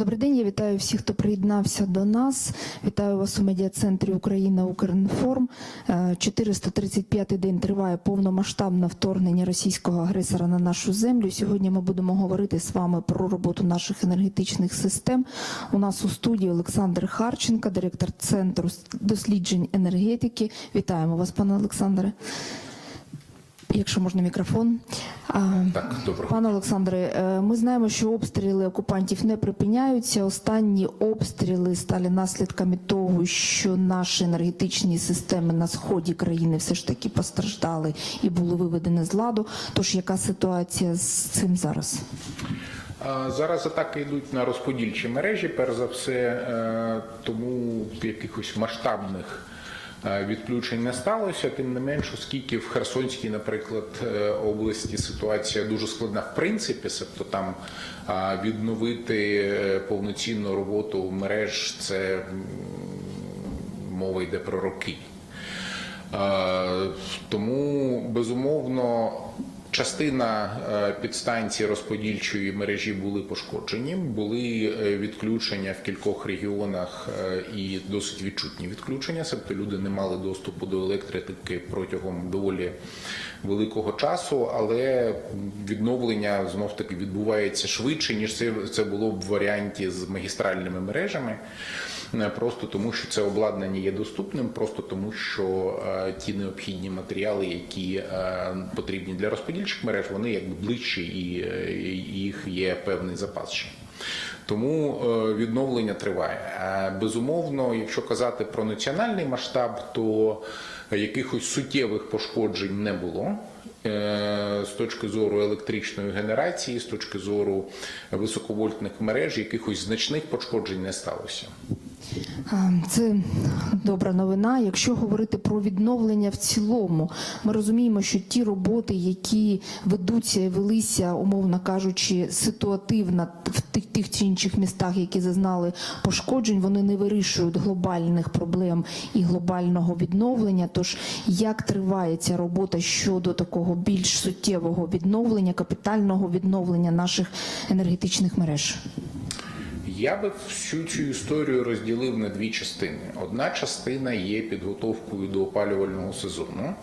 Добрий день, я вітаю всіх, хто приєднався до нас. Вітаю вас у медіа-центрі Україна Укрінформ. Е, 435-й день триває повномасштабне вторгнення російського агресора на нашу землю. Сьогодні ми будемо говорити з вами про роботу наших енергетичних систем. У нас у студії Олександр Харченко, директор центру досліджень енергетики. Вітаємо вас, пане Олександре. Якщо можна мікрофон. Так, доброго. Пане Олександре, е, ми знаємо, що обстріли окупантів не припиняються. Останні обстріли стали наслідками того, що наші енергетичні системи на сході країни все ж таки постраждали і були виведені з ладу. Тож яка ситуація з цим зараз? Зараз атаки йдуть на розподільчі мережі, перш за все, е, тому якихось масштабних відключень не сталося. Тим не менш, оскільки в Херсонській, наприклад, е, області ситуація дуже складна в принципі, тобто там відновити е, повноцінну роботу мереж це мова йде про роки. Е, Тому безумовно частина е, підстанцій розподільчої мережі були пошкоджені, були е, відключення в кількох регіонах е, і досить відчутні відключення. Тобто люди не мали доступу до електрики протягом доволі великого часу, але відновлення знов таки відбувається швидше ніж це було б в варіанті з магістральними мережами. Просто тому, що це обладнання є доступним, просто тому, що е, ті необхідні матеріали, які е, потрібні для розподільчих мереж, вони якби ближчі і, е, їх є певний запас ще. Тому відновлення триває. Безумовно, якщо казати про національний масштаб, то якихось суттєвих пошкоджень не було. З точки зору електричної генерації, з точки зору високовольтних мереж, якихось значних пошкоджень не сталося. Це добра новина. Якщо говорити про відновлення в цілому, ми розуміємо, що ті роботи, які ведуться і велися, умовно кажучи, ситуативно в тих, тих чи інших містах, які зазнали пошкоджень, вони не вирішують глобальних проблем і глобального відновлення. Тож як триває ця робота щодо такого більш суттєвого відновлення, капітального відновлення наших енергетичних мереж? Я би всю цю історію розділив на дві частини. Одна частина є підготовкою до опалювального сезону.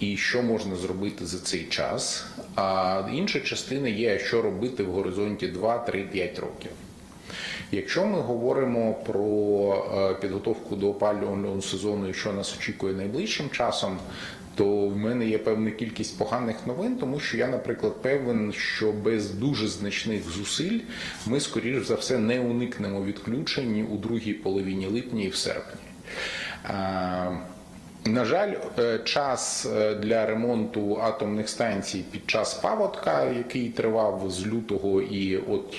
І що можна зробити за цей час, а інша частина є, що робити в горизонті 2, 3, 5 років. Якщо ми говоримо про е, підготовку до опалювального сезону і що нас очікує найближчим часом, то в мене є певна кількість поганих новин, тому що я, наприклад, певен, що без дуже значних зусиль ми, скоріш за все, не уникнемо відключень у другій половині липня і в серпні. На жаль, е, час е, для ремонту атомних станцій під час паводка, який тривав з лютого і от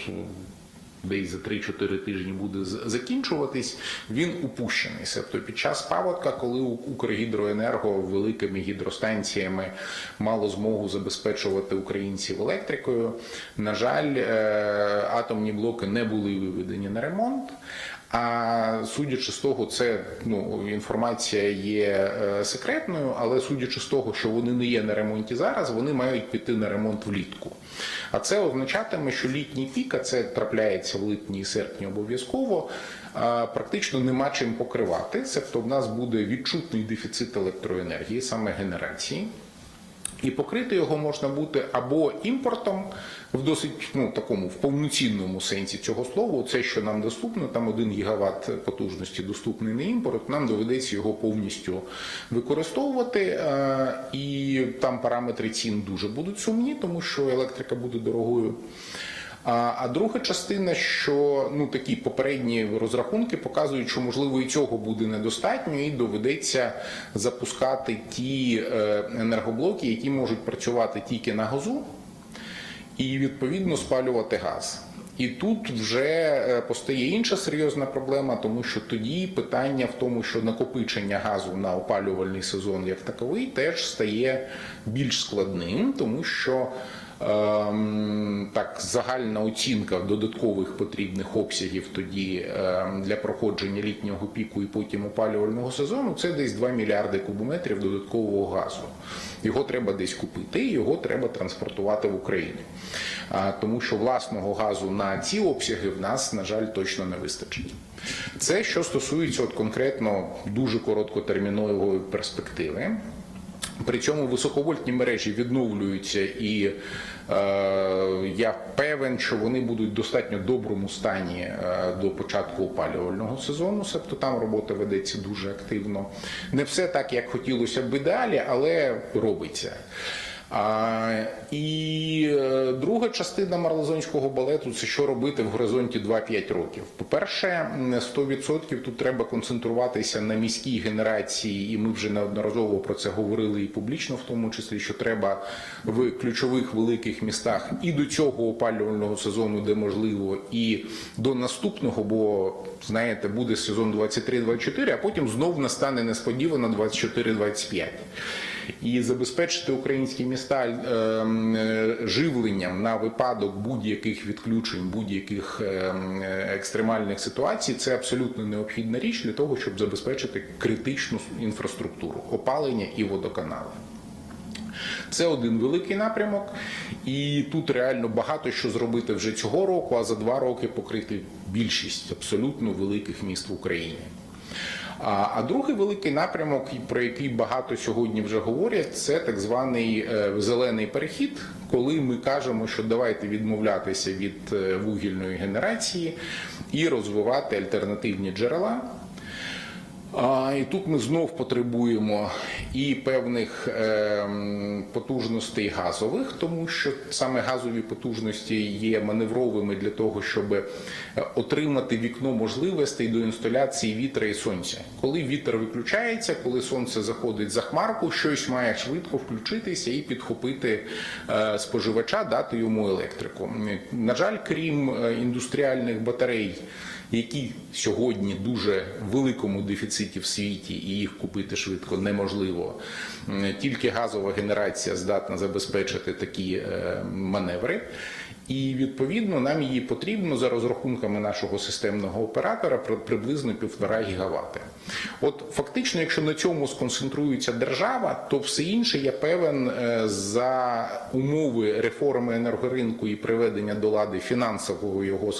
десь за 3-4 тижні буде закінчуватись, він упущений. Себто під час паводка, коли Укргідроенерго великими гідростанціями мало змогу забезпечувати українців електрикою, на жаль, е, атомні блоки не були виведені на ремонт. А судячи з того, це ну інформація є е, секретною, але судячи з того, що вони не є на ремонті зараз, вони мають піти на ремонт влітку. А це означатиме, що літній пік, а це трапляється в липні і серпні обов'язково. Практично нема чим покривати. Тобто в нас буде відчутний дефіцит електроенергії, саме генерації. І покрити його можна бути або імпортом в досить ну такому в повноцінному сенсі цього слова. Це що нам доступно, там 1 гігават потужності доступний на імпорт. Нам доведеться його повністю використовувати, е, і там параметри цін дуже будуть сумні, тому що електрика буде дорогою. А, а друга частина, що ну такі попередні розрахунки показують, що можливо і цього буде недостатньо, і доведеться запускати ті е, енергоблоки, які можуть працювати тільки на газу, і відповідно спалювати газ. І тут вже е, постає інша серйозна проблема, тому що тоді питання в тому, що накопичення газу на опалювальний сезон як таковий теж стає більш складним, тому що так, загальна оцінка додаткових потрібних обсягів тоді ем, для проходження літнього піку і потім опалювального сезону це десь 2 мільярди кубометрів додаткового газу. Його треба десь купити, його треба транспортувати в Україну. Тому що власного газу на ці обсяги в нас, на жаль, точно не вистачить. Це що стосується от конкретно дуже короткотермінової перспективи. При цьому високовольтні мережі відновлюються, і е, я певен, що вони будуть в достатньо доброму стані е, до початку опалювального сезону. Себто там робота ведеться дуже активно. Не все так, як хотілося б далі, але робиться. І е, друга частина марлезонського балету це що робити в горизонті 2-5 років. По-перше, м, 100% тут треба концентруватися на міській генерації, і ми вже неодноразово про це говорили і публічно, в тому числі, що треба в ключових великих містах і до цього опалювального сезону, де можливо, і до наступного, бо знаєте, буде сезон 23-24, а потім знов настане несподівано 24-25 і забезпечити українські міста ем, е, живленням на випадок будь-яких відключень, будь-яких е, екстремальних ситуацій, це абсолютно необхідна річ для того, щоб забезпечити критичну інфраструктуру опалення і водоканали. Це один великий напрямок, і тут реально багато що зробити вже цього року, а за два роки покрити більшість абсолютно великих міст в Україні. А, а другий великий напрямок, про який багато сьогодні вже говорять, це так званий е, зелений перехід, коли ми кажемо, що давайте відмовлятися від е, вугільної генерації і розвивати альтернативні джерела. І тут ми знов потребуємо і певних ем, потужностей газових, тому що саме газові потужності є маневровими для того, щоб е, отримати вікно можливостей до інсталяції вітра і сонця. Коли вітер виключається, коли сонце заходить за хмарку, щось має швидко включитися і підхопити е, споживача, дати йому електрику. На жаль, крім е, індустріальних батарей які сьогодні дуже великому дефіциті в світі, і їх купити швидко неможливо. Тільки газова генерація здатна забезпечити такі е, маневри. І відповідно нам її потрібно за розрахунками нашого системного оператора при- приблизно півтора гігавати. От фактично, якщо на цьому сконцентрується держава, то все інше я певен е, за умови реформи енергоринку і приведення до лади фінансового його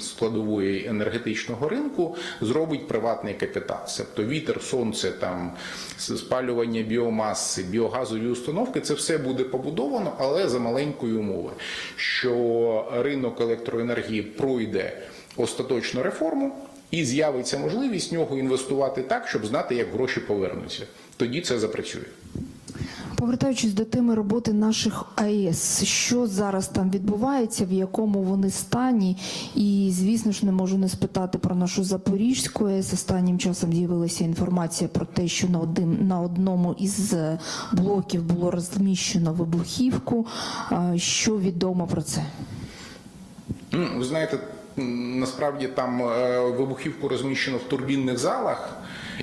складової енергетичного ринку зробить приватний капітал. Тобто вітер, сонце, там спалювання біомаси, біогазові установки, це все буде побудовано, але за маленької умови, що ринок електроенергії пройде остаточну реформу. І з'явиться можливість в нього інвестувати так, щоб знати, як гроші повернуться. Тоді це запрацює. Повертаючись до теми роботи наших АЕС, що зараз там відбувається, в якому вони стані, і звісно ж не можу не спитати про нашу Запорізьку АЕС. Останнім часом з'явилася інформація про те, що на один на одному із е, блоків було розміщено вибухівку. Що відомо про це? Ну, Ви знаєте, насправді там е, вибухівку розміщено в турбінних залах.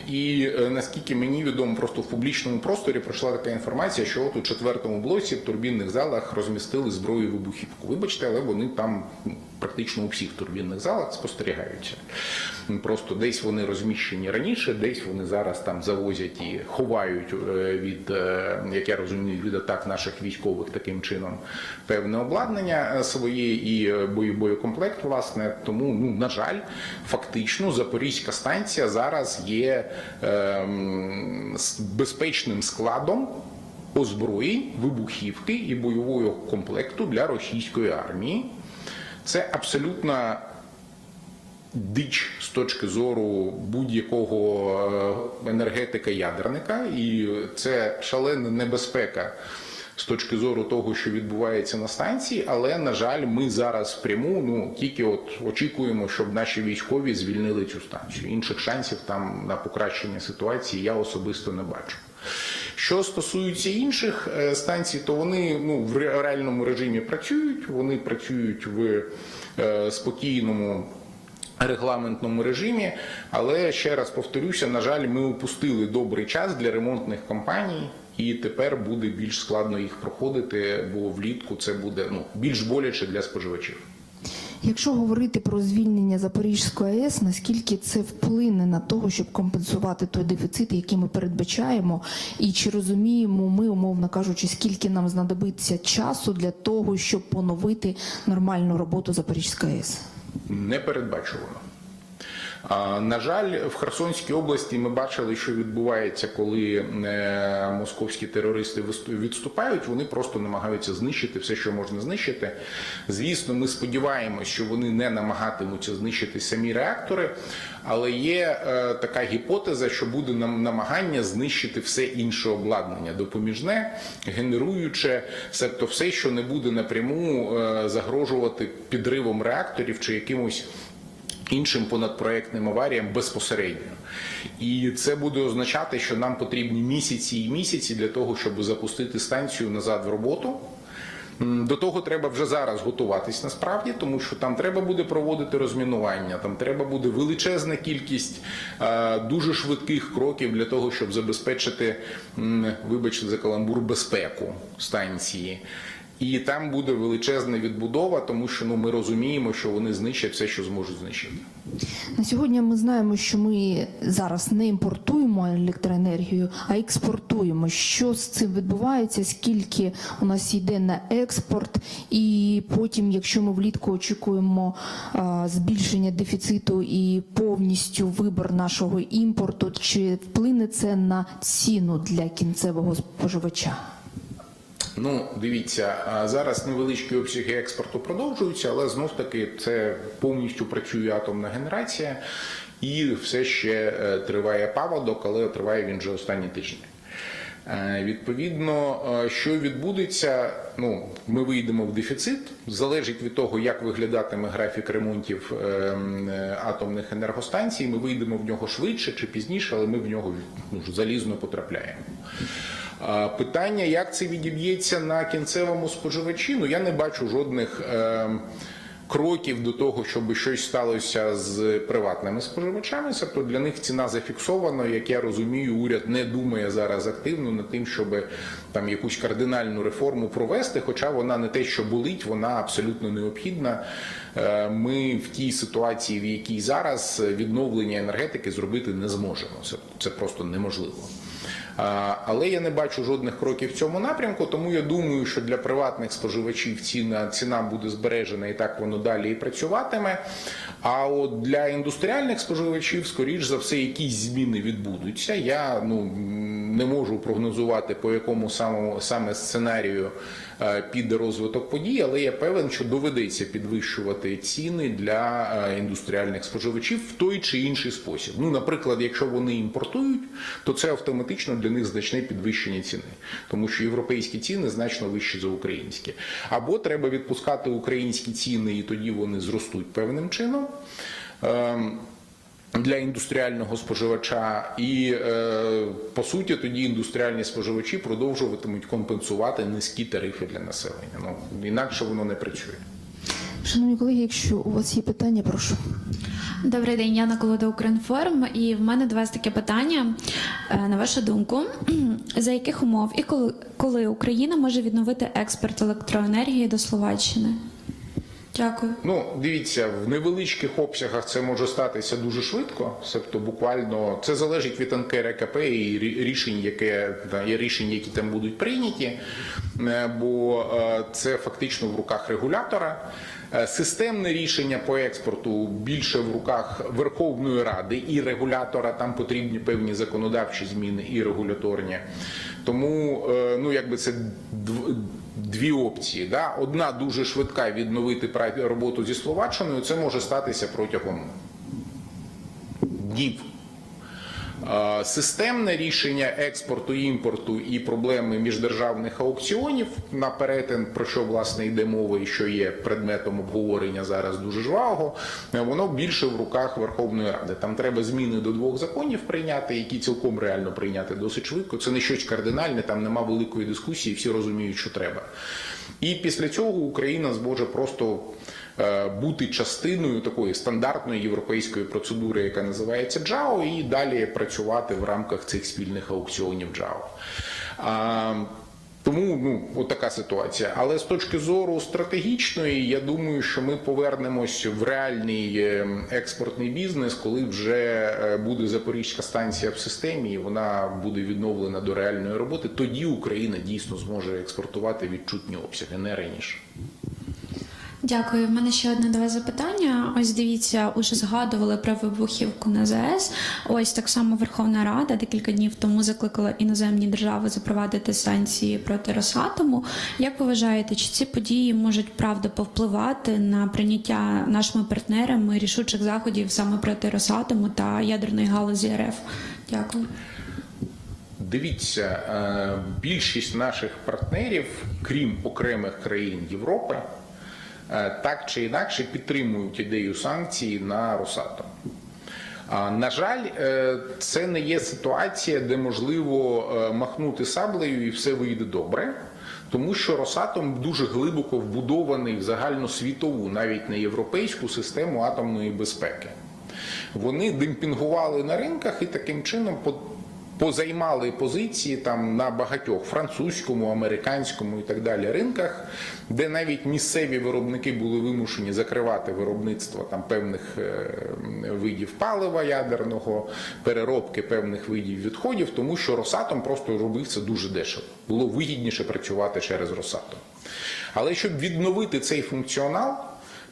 І е, наскільки мені відомо, просто в публічному просторі пройшла така інформація, що от у четвертому блоці в турбінних залах розмістили зброю вибухівку. Вибачте, але вони там ну, практично у всіх турбінних залах спостерігаються. Просто десь вони розміщені раніше, десь вони зараз там завозять і ховають е, від, е, як я розумію, від атак наших військових таким чином певне обладнання е, своє і е, боєкомплект, власне. Тому, ну на жаль, фактично Запорізька станція зараз є ем, безпечним складом озброєнь, вибухівки і бойового комплекту для російської армії. Це абсолютно дич з точки зору будь-якого е, енергетика-ядерника, і це шалена небезпека з точки зору того, що відбувається на станції. Але на жаль, ми зараз пряму ну тільки от очікуємо, щоб наші військові звільнили цю станцію. Інших шансів там на покращення ситуації я особисто не бачу. Що стосується інших е, станцій, то вони ну в реальному режимі працюють. Вони працюють в е, спокійному регламентному режимі. Але ще раз повторюся, на жаль, ми упустили добрий час для ремонтних компаній. І тепер буде більш складно їх проходити, бо влітку це буде ну більш боляче для споживачів. Якщо говорити про звільнення Запорізької АЕС, наскільки це вплине на того, щоб компенсувати той дефіцит, який ми передбачаємо, і чи розуміємо ми, умовно кажучи, скільки нам знадобиться часу для того, щоб поновити нормальну роботу Запорізької АЕС? Непередбачувано. А, На жаль, в Херсонській області ми бачили, що відбувається, коли е, московські терористи відступають. Вони просто намагаються знищити все, що можна знищити. Звісно, ми сподіваємося, що вони не намагатимуться знищити самі реактори, але є е, така гіпотеза, що буде нам намагання знищити все інше обладнання допоміжне, генеруюче, себто все, що не буде напряму е, загрожувати підривом реакторів чи якимось іншим понадпроектним аваріям безпосередньо. І це буде означати, що нам потрібні місяці і місяці для того, щоб запустити станцію назад в роботу. До того треба вже зараз готуватись насправді, тому що там треба буде проводити розмінування, там треба буде величезна кількість е, дуже швидких кроків для того, щоб забезпечити, вибачте за каламбур, безпеку станції. І там буде величезна відбудова, тому що ну ми розуміємо, що вони знищать все, що зможуть знищити. На сьогодні ми знаємо, що ми зараз не імпортуємо електроенергію, а експортуємо. Що з цим відбувається? Скільки у нас йде на експорт? І потім, якщо ми влітку очікуємо а, збільшення дефіциту і повністю вибор нашого імпорту, чи вплине це на ціну для кінцевого споживача? Ну, дивіться, зараз невеличкі обсяги експорту продовжуються, але знов таки це повністю працює атомна генерація, і все ще е, триває паводок, але триває він вже останні тижні. Е, Відповідно, е, що відбудеться, ну ми вийдемо в дефіцит. Залежить від того, як виглядатиме графік ремонтів атомних енергостанцій. Ми вийдемо в нього швидше чи пізніше, але ми в нього ну, залізно потрапляємо. Питання, як це відіб'ється на кінцевому споживачі? Ну я не бачу жодних е, кроків до того, щоб щось сталося з приватними споживачами. Тобто для них ціна зафіксована. Як я розумію, уряд не думає зараз активно над тим, щоб там якусь кардинальну реформу провести. Хоча вона не те, що болить, вона абсолютно необхідна. Е, Ми в тій ситуації, в якій зараз відновлення енергетики зробити не зможемо. Це, це просто неможливо. Але я не бачу жодних кроків в цьому напрямку, тому я думаю, що для приватних споживачів ціна, ціна буде збережена і так воно далі і працюватиме. А от для індустріальних споживачів, скоріш за все, якісь зміни відбудуться. Я ну не можу прогнозувати по якому самому саме сценарію е, піде розвиток подій, але я певен, що доведеться підвищувати ціни для е, індустріальних споживачів в той чи інший спосіб. Ну, наприклад, якщо вони імпортують, то це автоматично для них значне підвищення ціни, тому що європейські ціни значно вищі за українські. Або треба відпускати українські ціни, і тоді вони зростуть певним чином. Для індустріального споживача, і е, по суті тоді індустріальні споживачі продовжуватимуть компенсувати низькі тарифи для населення. Ну інакше воно не працює. Шановні колеги, якщо у вас є питання, прошу. Добрий день, Яна Колода Укрінформ. І в мене до вас таке питання. Е, На вашу думку, за яких умов і коли Україна може відновити експорт електроенергії до Словаччини? Дякую. Ну, дивіться, в невеличких обсягах це може статися дуже швидко. Тобто, буквально це залежить від НКРКП і рішень, яке є рішень, які там будуть прийняті, Е, бо е, це фактично в руках регулятора. Е, Системне рішення по експорту більше в руках Верховної Ради і регулятора. Там потрібні певні законодавчі зміни і регуляторні. Тому ну якби це дві опції. Да? Одна дуже швидка відновити роботу зі Словаччиною. Це може статися протягом днів. Системне рішення експорту, імпорту і проблеми міждержавних аукціонів на перетин, про що власне йде мова і що є предметом обговорення зараз дуже жвавого, е, воно більше в руках Верховної Ради. Там треба зміни до двох законів прийняти, які цілком реально прийняти досить швидко. Це не щось кардинальне, там нема великої дискусії, всі розуміють, що треба. І після цього Україна зможе просто бути частиною такої стандартної європейської процедури, яка називається JAO, і далі працювати в рамках цих спільних аукціонів JAO. Тому ну от така ситуація. Але з точки зору стратегічної, я думаю, що ми повернемось в реальний е, експортний бізнес, коли вже е, буде Запорізька станція в системі, і вона буде відновлена до реальної роботи. Тоді Україна дійсно зможе експортувати відчутні обсяги, не раніше. Дякую. В мене ще одне до вас запитання. Ось дивіться, уже згадували про вибухівку на ЗАЕС. Ось так само Верховна Рада декілька днів тому закликала іноземні держави запровадити санкції проти Росатому. Як ви вважаєте, чи ці події можуть правда повпливати на прийняття нашими партнерами рішучих заходів саме проти Росатому та ядерної галузі РФ? Дякую. Дивіться, е, більшість наших партнерів, крім окремих країн Європи, так чи інакше підтримують ідею санкцій на Росатом. На жаль, е, це не є ситуація, де можливо е, махнути саблею і все вийде добре, тому що Росатом дуже глибоко вбудований в загальносвітову, навіть не європейську систему атомної безпеки. Вони демпінгували на ринках і таким чином позаймали позиції там на багатьох французькому, американському і так далі ринках, де навіть місцеві виробники були вимушені закривати виробництво там певних е, видів палива ядерного, переробки певних видів відходів, тому що Росатом просто робив це дуже дешево. Було вигідніше працювати через Росатом. Але щоб відновити цей функціонал,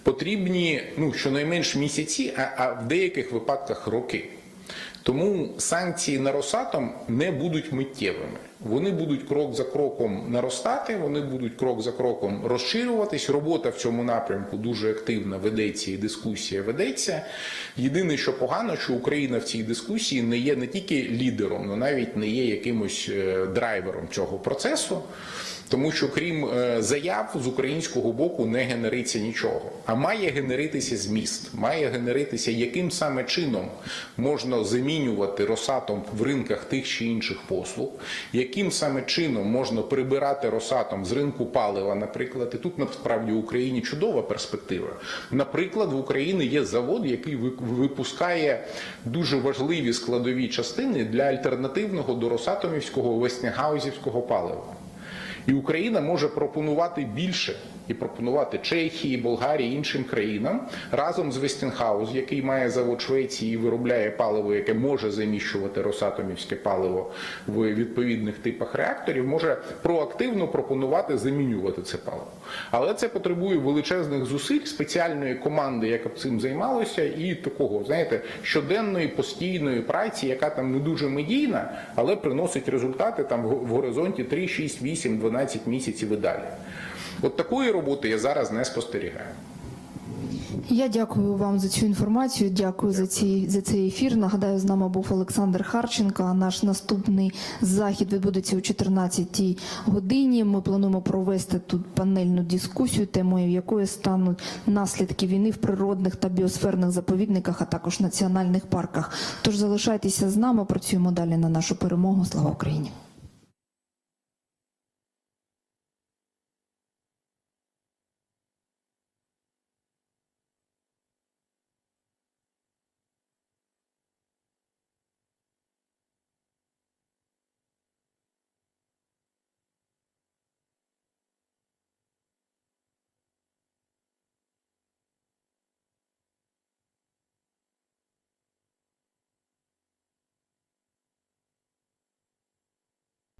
потрібні ну щонайменш місяці, а, а в деяких випадках роки. Тому санкції на Росатом не будуть миттєвими. Вони будуть крок за кроком наростати, вони будуть крок за кроком розширюватись. Робота в цьому напрямку дуже активна ведеться і дискусія ведеться. Єдине, що погано, що Україна в цій дискусії не є не тільки лідером, але навіть не є якимось е, драйвером цього процесу. Тому що крім е, заяв з українського боку не генериться нічого, а має генеритися зміст, має генеритися, яким саме чином можна замінювати Росатом в ринках тих чи інших послуг, яким саме чином можна прибирати Росатом з ринку палива, наприклад, і тут насправді в Україні чудова перспектива. Наприклад, в Україні є завод, який випускає дуже важливі складові частини для альтернативного до Росатомівського веснягаузівського палива. І Україна може пропонувати більше і пропонувати Чехії, Болгарії іншим країнам разом з Вестінхаус, який має завод Швеції і виробляє паливо, яке може заміщувати Росатомівське паливо в відповідних типах реакторів, може проактивно пропонувати замінювати це паливо. Але це потребує величезних зусиль, спеціальної команди, яка б цим займалася, і такого, знаєте, щоденної постійної праці, яка там не дуже медійна, але приносить результати там в горизонті 3, 6, 8, 12 місяців і далі. От такої роботи я зараз не спостерігаю. Я дякую вам за цю інформацію. Дякую за ці за цей ефір. Нагадаю, з нами був Олександр Харченко. Наш наступний захід відбудеться о 14-й годині. Ми плануємо провести тут панельну дискусію, темою якої стануть наслідки війни в природних та біосферних заповідниках, а також національних парках. Тож залишайтеся з нами. Працюємо далі на нашу перемогу. Слава Україні!